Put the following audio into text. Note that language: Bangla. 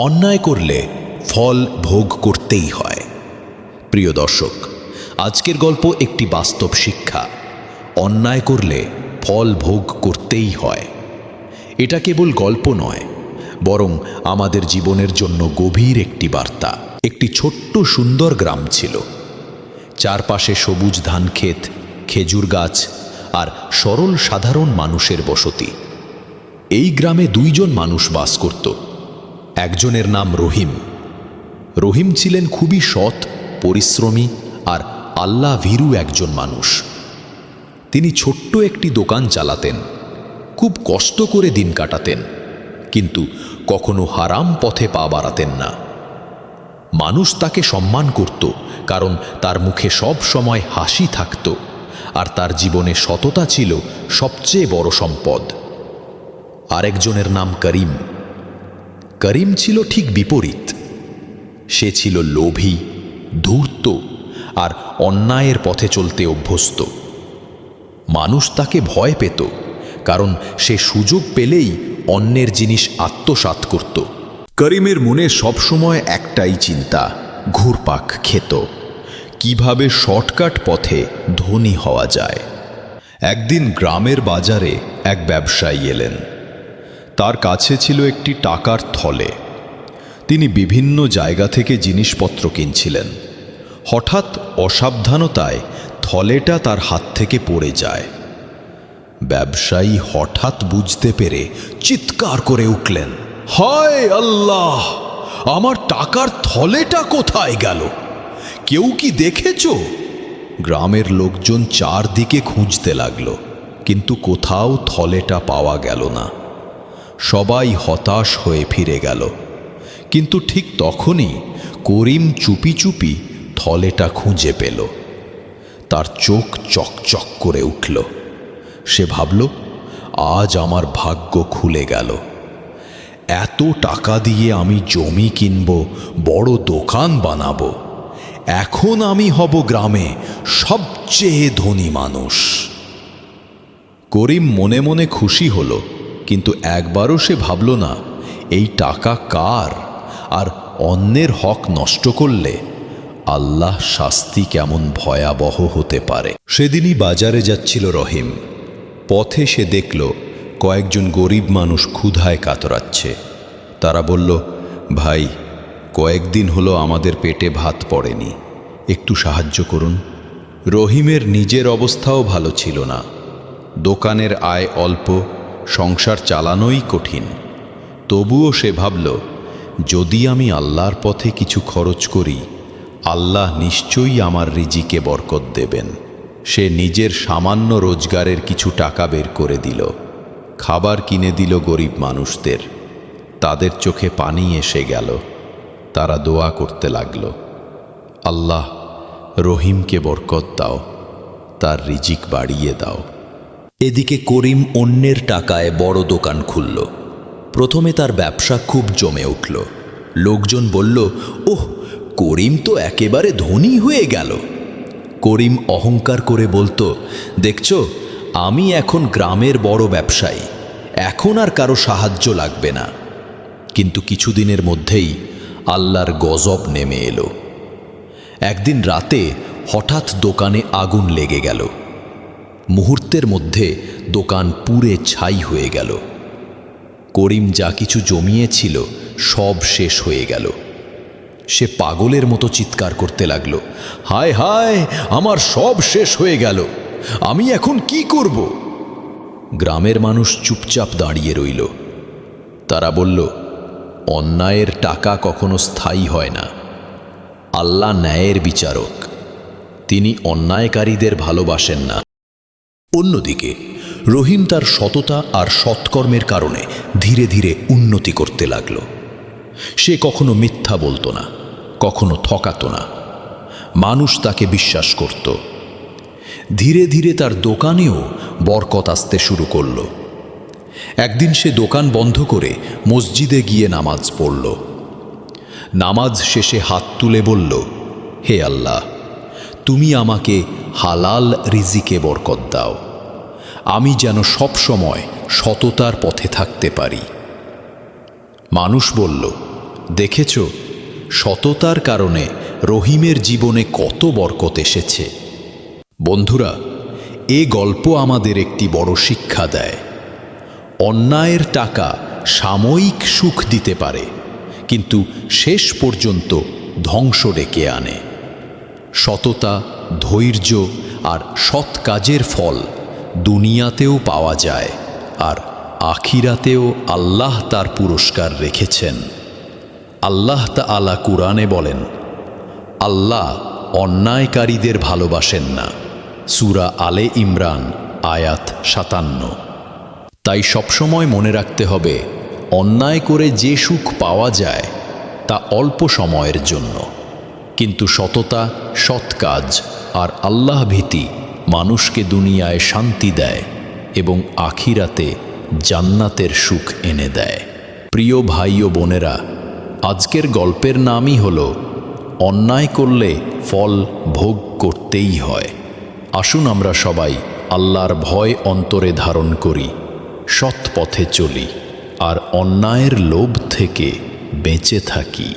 অন্যায় করলে ফল ভোগ করতেই হয়। প্রিয় দর্শক, আজকের গল্প একটি বাস্তব শিক্ষা। অন্যায় করলে ফল ভোগ করতেই হয়। এটা কেবল গল্প নয়, বরং আমাদের জীবনের জন্য গভীর একটি বার্তা। একটি ছোট্ট সুন্দর গ্রাম ছিল। চারপাশে সবুজ ধান ক্ষেত খেজুর গাছ আর সরল সাধারণ মানুষের বসতি। এই গ্রামে দুইজন মানুষ বাস করত। একজনের নাম রহিম। রহিম ছিলেন খুবই সৎ, পরিশ্রমী আর আল্লাহ ভীরু একজন মানুষ। তিনি ছোট্ট একটি দোকান চালাতেন, খুব কষ্ট করে দিন কাটাতেন, কিন্তু কখনো হারাম পথে পা বাড়াতেন না। মানুষ তাকে সম্মান করত, কারণ তার মুখে সব সময় হাসি থাকত, আর তার জীবনে সততা ছিল সবচেয়ে বড় সম্পদ। আরেকজনের নাম করিম করিম ছিল ঠিক বিপরীত। সে ছিল লোভী, ধূর্ত আর অন্যায়ের পথে চলতে অভ্যস্ত। মানুষ তাকে ভয় পেত, কারণ সে সুযোগ পেলেই অন্যের জিনিস আত্মসাৎ করত। করিমের মনে সবসময় একটাই চিন্তা, ঘুরপাক খেত, কীভাবে শর্টকাট পথে ধনী হওয়া যায়। একদিন গ্রামের বাজারে এক ব্যবসায়ী এলেন। তার কাছে ছিল একটি টাকার থলে। তিনি বিভিন্ন জায়গা থেকে জিনিসপত্র কিনছিলেন। হঠাৎ অসাবধানতায় থলেটা তার হাত থেকে পড়ে যায়। ব্যবসায়ী হঠাৎ বুঝতে পেরে চিৎকার করে উঠলেন, হায় আল্লাহ! আমার টাকার থলেটা কোথায় গেল? কেউ কি দেখেছ? গ্রামের লোকজন চারদিকে খুঁজতে লাগল, কিন্তু কোথাও থলেটা পাওয়া গেল না। সবাই হতাশ হয়ে ফিরে গেল। কিন্তু ঠিক তখনই করিম চুপি চুপি থলেটা খুঁজে পেল। তার চোখ চকচক করে উঠল। সে ভাবল, আজ আমার ভাগ্য খুলে গেল। এত টাকা দিয়ে আমি জমি কিনব, বড় দোকান বানাবো। এখন আমি হব গ্রামে সবচেয়ে ধনী মানুষ। করিম মনে মনে খুশি হলো। কিন্তু একবারও সে ভাবল না, এই টাকা কার? আর অন্যের হক নষ্ট করলে আল্লাহ শাস্তি কেমন ভয়াবহ হতে পারে। সেদিনই বাজারে যাচ্ছিল রহিম। পথে সে দেখল, কয়েকজন গরিব মানুষ ক্ষুধায় কাতরাচ্ছে। তারা বলল, ভাই, কয়েকদিন হলো আমাদের পেটে ভাত পড়েনি। একটু সাহায্য করুন। রহিমের নিজের অবস্থাও ভালো ছিল না। দোকানের আয় অল্প সংসার চালানোই কঠিন। তবুও সে ভাবল, যদি আমি আল্লাহর পথে কিছু খরচ করি, আল্লাহ নিশ্চয়ই আমার রিজিকে বরকত দেবেন। সে নিজের সামান্য রোজগারের কিছু টাকা বের করে দিল। খাবার কিনে দিল গরিব মানুষদের। তাদের চোখে পানি এসে গেল। তারা দোয়া করতে লাগল, আল্লাহ রহিমকে বরকত দাও, তার রিজিক বাড়িয়ে দাও। এদিকে করিম অন্যের টাকায় বড় দোকান খুলল। প্রথমে তার ব্যবসা খুব জমে উঠল। লোকজন বলল, ওহ, করিম তো একেবারে ধনী হয়ে গেল। করিম অহংকার করে বলতো, দেখছ, আমি এখন গ্রামের বড় ব্যবসায়ী। এখন আর কারও সাহায্য লাগবে না। কিন্তু কিছুদিনের মধ্যেই আল্লাহর গজব নেমে এলো। একদিন রাতে হঠাৎ দোকানে আগুন লেগে গেল। মুহূর্তের মধ্যে দোকান পুরে ছাই হয়ে গেল। করিম যা কিছু জমিয়েছিল সব শেষ হয়ে গেল। সে পাগলের মতো চিৎকার করতে লাগল। হায় হায়, আমার সব শেষ হয়ে গেল। আমি এখন কি করব? গ্রামের মানুষ চুপচাপ দাঁড়িয়ে রইল। তারা বলল, অন্যায়ের টাকা কখনো স্থায়ী হয় না। আল্লাহ ন্যায়ের বিচারক। তিনি অন্যায়কারীদের ভালোবাসেন না। অন্যদিকে, রহিম তার সততা আর সৎকর্মের কারণে ধীরে ধীরে উন্নতি করতে লাগল। সে কখনো মিথ্যা বলতো না, কখনো ঠকাতো না। মানুষ তাকে বিশ্বাস করত। ধীরে ধীরে তার দোকানেও বরকত আসতে শুরু করল। একদিন সে দোকান বন্ধ করে মসজিদে গিয়ে নামাজ পড়ল। নামাজ শেষে হাত তুলে বলল, হে আল্লাহ তুমি আমাকে হালাল রিজিকে বরকত দাও। আমি যেন সব সময় সততার পথে থাকতে পারি। মানুষ বলল, দেখেছ, সততার কারণে রহিমের জীবনে কত বরকত এসেছে। বন্ধুরা, এ গল্প আমাদের একটি বড় শিক্ষা দেয়। অন্যায়ের টাকা সাময়িক সুখ দিতে পারে, কিন্তু শেষ পর্যন্ত ধ্বংস ডেকে আনে। সততা, ধৈর্য আর সৎ কাজের ফল দুনিয়াতেও পাওয়া যায় আর আখিরাতেও আল্লাহ তার পুরস্কার রেখেছেন। আল্লাহ তা আলা কুরআনে বলেন, আল্লাহ অন্যায়কারীদের ভালোবাসেন না। সুরা আলে ইমরান, আয়াত সাতান্ন। তাই সবসময় মনে রাখতে হবে, অন্যায় করে যে সুখ পাওয়া যায়, তা অল্প সময়ের জন্য। কিন্তু সততা সৎ কাজ, আর আল্লাহ ভীতি মানুষকে দুনিয়ায় শান্তি দেয় এবং আখিরাতে জান্নাতের সুখ এনে দেয়। প্রিয় ভাই ও বোনেরা, আজকের গল্পের নামই হল, অন্যায় করলে ফল ভোগ করতেই হয়। আসুন আমরা সবাই আল্লাহর ভয় অন্তরে ধারণ করি, সৎ পথে চলি, আর অন্যায়ের লোভ থেকে বেঁচে থাকি।